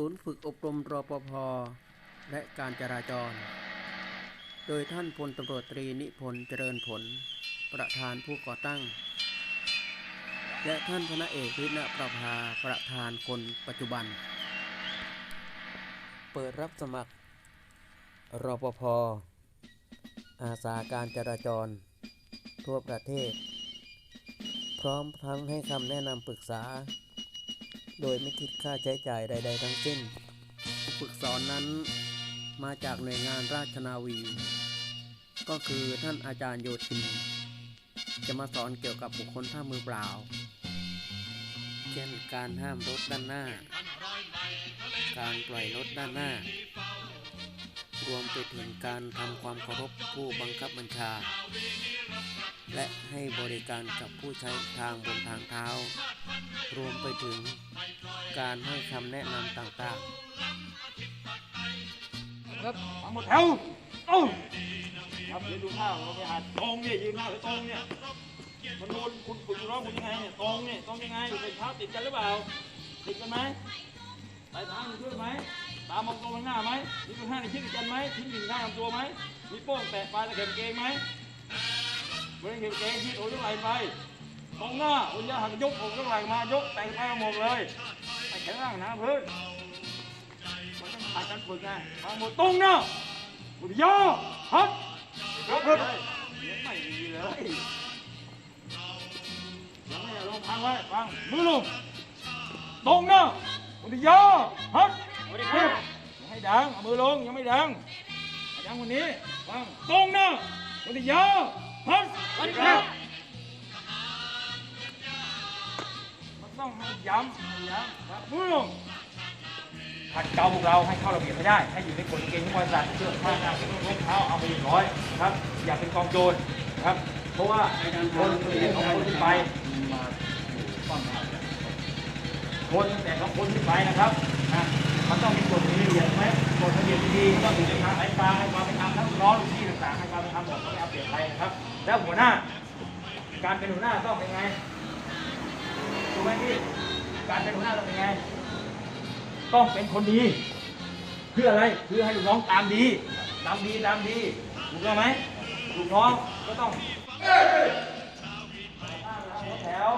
ศูนย์ฝึกอบรมรปภและการจราจร โดยท่านพลตำรวจตรีนิพนธ์เจริญผล ประธานผู้ก่อตั้ง และท่านพลเอกวิณประภาประธานคนปัจจุบัน เปิดรับสมัคร รปภ อาสาการจราจร ทั่วประเทศ พร้อมทั้งให้คำแนะนำปรึกษา โดยไม่คิดค่าใช้จ่ายใด ๆ ทั้งสิ้นผู้ฝึกสอนนั้นมาจากหน่วยงานราชนาวี ก็คือท่านอาจารย์โยธิน จะมาสอนเกี่ยวกับบุคคลท่ามือเปล่า เช่นการห้ามรถด้านหน้า การปล่อยรถด้านหน้า รวมไปถึงการทำความเคารพผู้บังคับบัญชา และให้บริการกับผู้ใช้ทางบนทางเท้า รวมไปถึงการให้คำแนะนำต่างๆครับฟังหมดแถวเอ้าครับเรียืนดูท่าเราไปหัดตรงเนี่ยยืนหน้าหรือตรงเนี่ยมันดูคุณคุณร้องคุณยังไงเนี่ยตรงเนี่ยตรงยังไงเป็นเท้าติดกันหรือเปล่าติดกันไหมไปลายเท้าอยู่วยไหม ตามองตรงข้างหน้าไหมมีข้างหน้าในชิ้นกันไหมทิ้งดิ่งข้างลำตัวไหมมีโป้งแตะปลายตะเข็บเกงไหมบริเวณเข็มเกงที่โอ้ยกไหลไปตรงหน้าคุณจะหักยกอกยกไหลมายกแต่งไปหมดเลยไอ้แขนล่างหนาพื้นมันต้องผ่านการฝึกไงทางหมดตรงเนาะบุญย่อฮับครับครับยังไม่มีเลยยังไม่ลงพังไว้ฟังมือลงตรงเนาะบุญย่อฮับ ดีครับอย่าให้ดังเอามือลงยังไม่ดังดังคนนี้ฟังตรงเนาะบุญย่อฮัสวัสดีครับมันต้องให้ย้ำให้ย้ำครับมือลงขัดเกาพวกเราให้เข้าระเบียบให้ได้ ให้อยู่ในกฎเกณฑ์ของบริษัทเสื้อผ้าหน้าเครื่องรองเท้าเอาไปเรียบร้อยครับ อย่าเป็นกองโจรครับ เพราะว่าคนแต่สองคนขึ้นไปคนแต่สองคนขึ้นไปนะครับ นะมันต้องมีกฎมีระเบียบไหมกฎระเบียบดีๆต้องอยู่ในทางสายกลาให้ความเป็นธรรมทั้งน้องลูกพี่ต่างๆให้ความเป็นธรรมหมดไม่เอาเปรียบใครนะครับ แล้วหัวหน้า การเป็นหัวหน้าต้องเป็นไงถูกไหมพี่การเป็นหัวหน้าต้องเป็นไง ต้องเป็นคนดีเพื่ออะไรเพื่อให้ลูกน้องตามดีตามดีตามดีถูกต้องไหมลูกน้องก็ต้องหัวแถว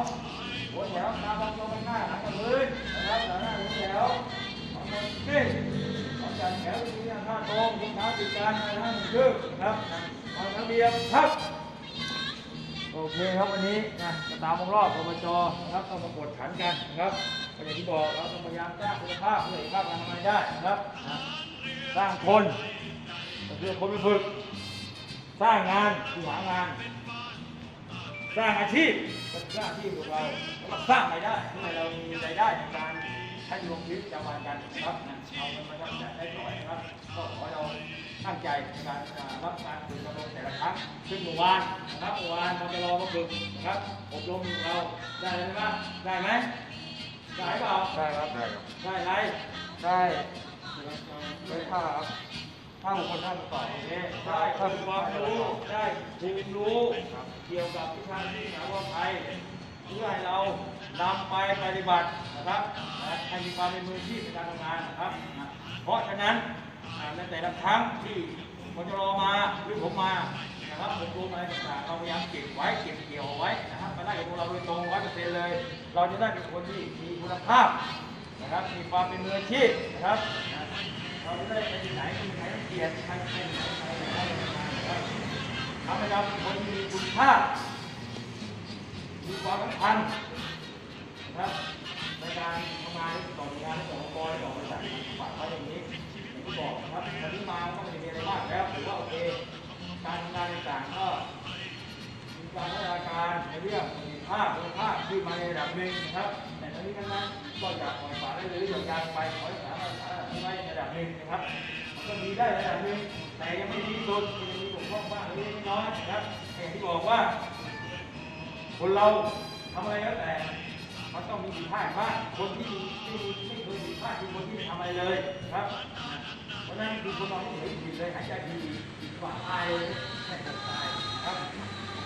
หัวแถวตามลำตัวไปหน้าหลังกับพื้นนะครับหน้าหัวแถว ตรงยิ้มเท้าติดกันนะฮะหนึ่งครึ่งนะครับวางระเบียบครับ โอเคครับวันนี้นะตามวงรอบอบจนะครับต้องมากดขันกันนะครับอย่างที่บอกเราต้องพยายามสร้างคุณภาพเพื่อให้ภาพการทำงานได้นะครับสร้างคนก็คือคนไปฝึก สร้างงานคือหางาน สร้างอาชีพก็คือสร้างอาชีพของเราสร้างรายได้ให้เรามีรายได้ในการ ใช้ชีวิตชีวิตประจำวันกันนะครับนะเอาเงินมาทำได้หน่อยนะครับ ก็ขอให้เราตั้งใจในการอ่ารับการฝึกอบรมแต่ละครั้งซึ่งเมื่อวานนะครับเมื่อวานเราจะรอมาฝึกนะครับอบรมเราได้ไหมบ้างได้ไหมได้เปล่าได้ครับ ได้ครับ ได้อะไรได้ได้ผ้าครับผ้าของคนท่านต่อโอเคได้ความรู้ได้ภูมิรู้ เกี่ยวกับวิชาที่สาธารณภัยเพื่อให้เรา นำไปปฏิบัตินะครับให้มีความเป็นมืออาชีพในการทำงานนะครับ เพราะฉะนั้นในแต่ละครั้งที่ผมจะรอมาหรือผมมานะครับผมรู้อะไรต่างๆเราพยายามเก็บไว้เก็บเกี่ยวไว้นะครับมาได้กับพวกเราโดยตรงร้อยเปอร์เซ็นต์เลย เราจะได้เป็นคนที่มีคุณภาพนะครับมีความเป็นมืออาชีพนะครับเราจะได้ไปที่ไหนมีใครต้องเกียดใครใครใครใครใครนทำให้เราเป็นคนที่มีคุณค่ามีความสำคัญ ครับในการทำงานต่อหน่วยงานต่อองค์กรต่อบริษัทฝากไว้อย่างนี้อย่างที่บอกครับวันนี้มาก็ไม่ได้มีอะไรมากแล้วถือว่าโอเค การทำงานต่างๆก็มีการพัฒนาการในเรื่องประสิทธิภาพคุณภาพขึ้นมาในระดับหนึ่งนะครับ แต่ทั้งนี้ทั้งนั้นก็อยากปล่อยฝาได้เลยอย่างการไปขอให้สามารถสามารถไว้ในระดับหนึ่งนะครับมันก็มีได้ระดับหนึ่งแต่ยังไม่ดีสุดยังมีบกพร่องบ้างเล็กน้อยนะครับอย่างที่บอกว่า คนเราทำอะไรแล้วแต่ มันต้องมีผิดพลาดบ้างคนที่ที่ไม่เคยผิดพลาดคือคนที่ไม่ทำอะไรเลยครับ เพราะฉะนั้นคือคนเราที่เฉยผิดเลยหายใจดีดีกว่าตายไม่ตกตายครับ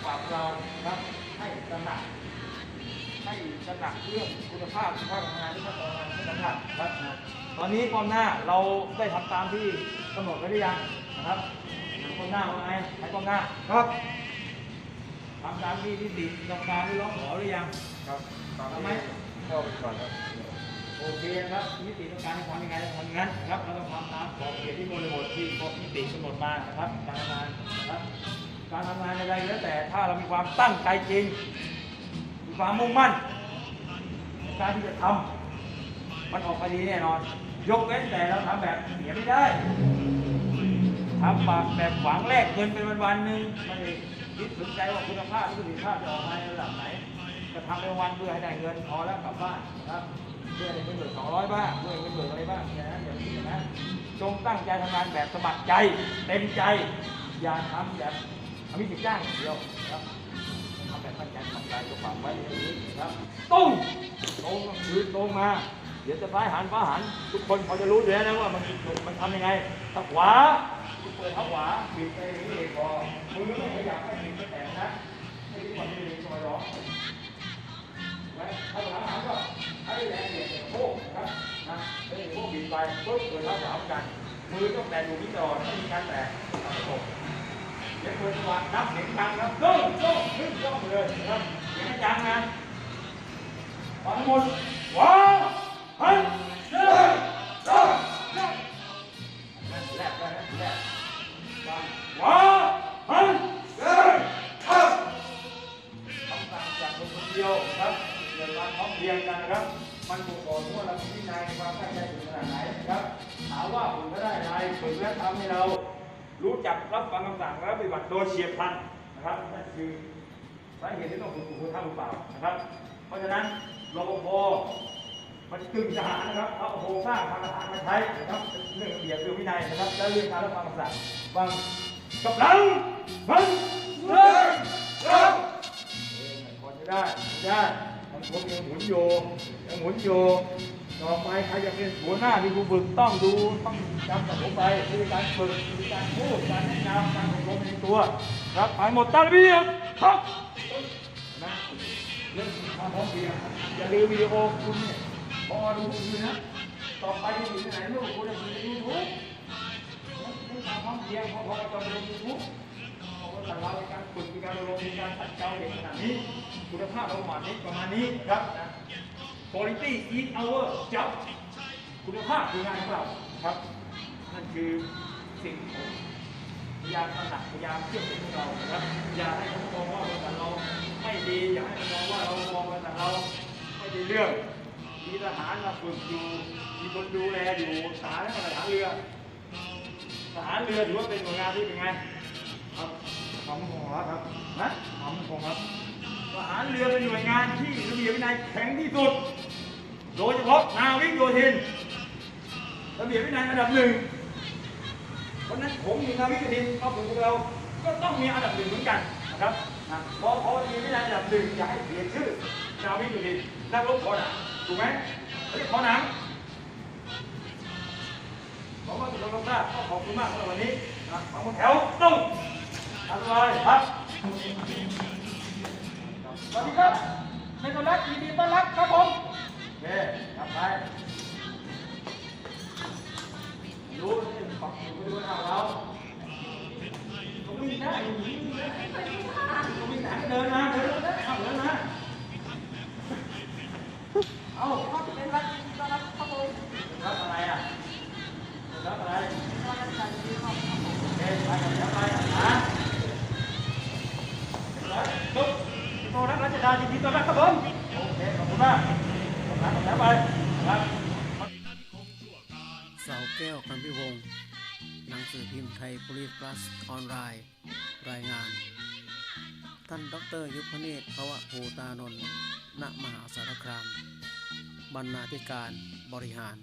ฝากเราครับให้ตระหนักให้ตระหนักเรื่องคุณภาพคุณภาพงานที่เขาทำงานให้สำคัญครับ ตอนนี้กองหน้าเราได้ทำตามที่กำหนดไว้หรือยังนะครับกองหน้าว่าไงใช้กองหน้าครับทำตามที่ที่ติกรรมการที่ร้องขอหรือยังครับ ตามทำไหมที่เข้าไปก่อนครับโอเคครับนิติต้องการให้ทำยังไงทำอย่างนั้นนะครับเราต้องทำตามขอบเขตที่บริบทที่กฎนิติกำหนดมานะครับ การทำงานนะครับ การทำงานอะไรก็แล้วแต่ถ้าเรามีความตั้งใจจริง มีความมุ่งมั่นในการที่จะทำมันออกมาดีแน่นอน ยกเว้นแต่เราทำแบบเสียไม่ได้ทำแบบแบบหวังแลกเงินเป็นวันๆหนึ่งไม่ได้คิดสนใจว่าคุณภาพหรือประสิทธิภาพจะออกมาในระดับไหน ก็ทำเป็นวันเพื่อให้ได้เงินพอแล้วกลับบ้านนะครับเพื่อให้ได้เงินเดือนสองร้อยบ้างเพื่อให้เงินเดือนอะไรบ้างอย่างนั้นอย่างนี้นั้นจงตั้งใจทำงานแบบสมัครใจเต็มใจ อย่าทำแบบทำให้ติจ้าอย่างเดียวนะครับทำแบบตั้งใจสมัครใจก็ฝากไว้อย่างนี้นะครับตรงตรงคือตรงมาเดี๋ยวจะซ้ายหันฟ้าหัน ทุกคนพอจะรู้อยู่แล้วนะว่ามันมันทำยังไงถ้าขวาเปิดเท้าขวาบิดไปอย่างพอมือไม่ขยับไม่บิดไม่แตะนะไม่ได้ความไม่ดีคอยร้อง ไว้ถ้าหลังหันก็ให้แรงเหยียดโค้งนะครับนะให้โค้งบินไปปุ๊บเปิดเท้าวามกันมือต้องแตะอยู่ที่ตลอดไม่มีการแตะครับผมเดี๋ยวเปิดจังหวะนับเสียงดังครับโต้โต้ขึ้นย่องเลยนะครับเสียงให้ดังนะพอทั้งหมดว้าวหันเทำให้เรารู้จักรับฟังคำสั่งและปฏิบัติโดยเฉียบพลันนะครับนั่นคือสาเหตุที่ต้องฝึกคุณท่าหรือเปล่านะครับ เพราะฉะนั้นรปภมันกึ่งทหารนะครับเอาโครงสร้างทางทหารมาใช้นะครับเรื่องระเบียบเรื่องวินัยนะครับและเรื่องการรับฟังคำสั่งบางกับหลังมันเริ่มเริ่มเองพอจะได้ไม่ได้บางคนยังหมุนโยยังหมุนโย ต่อไปใครจะเป็นหัวหน้าที่ครูฝึกต้องดูต้องจำกับผมไปมีการฝึกมีการพูดการแนะนำการอบรมในตัวครับไปหมดตามระเบียบครับนะเรื่องความพร้อมเพียงอย่าลืมวิดีโอคุณเนี่ยพอดูคุณนะต่อไปจะอยู่ที่ไหนลูกคุณจะดูยูทูบนี่ความพร้อมเพียงพอพอจะลงยูทูบแต่เราในการฝึกมีการอบรมมีการตัดเกาเด็กขนาดนี้ คุณภาพเราประมาณนี้ประมาณนี้ครับนะ quality is our job คุณภาพคืองานของเราครับ นั่นคือสิ่งที่ผมพยายามตระหนักพยายามเชื่อมถึงเรานะครับ อย่าให้เขามองว่าบริษัทเราไม่ดี อย่าให้เขามองว่าเรามองบริษัทเราไม่ด้เรื่อง มีทหารมาฝึกอยู่มีคนดูแลอยู่ทหารและทหารเรือทหารเรือถือว่าเป็นหน่วยงานที่เป็นไง ครับขอบคุณครับนะขอบคุณครับทหารเรือเป็นหน่วยงานที่ระเบียบวินัยแข็งที่สุด โดยเฉพาะนาวิกโยธินระเบียบวินัยอันดับหนึ่งเพราะนั้นผมมีนาวิกโยธินเขาถึงพวกเรา ก็ต้องมีอันดับหนึ่งเหมือนกันนะครับนะพอพอมีวินัยอันดับหนึ่งอย่าให้เสียชื่อนาวิกโยธินนักรบขอหนังถูกไหมเขาเรียกขอหนังขอบคุณทุกท่านก็ขอบคุณมากสำหรับวันนี้นะขอบคุณแถวตรงทำอะไรครับสวัสดีครับในตอนรับยินดีต้อนรับครับผม โอเคกลับไปรู้ที่ปักอยู่ด้วยเอาเราตรงนี้ได้ตรงนี้ได้ตรงนี้ได้เดินมาเดินมาเอาเดินมาเอ ไปคสาวแก้วคันพิวงหนังสือพิมพ์ไทยปรีพลัสออนไลน์ รายงาน ท่านดรยุพเนศภาวะภูตานนท์ณมหาสารคาม บรรณาธิการบริหาร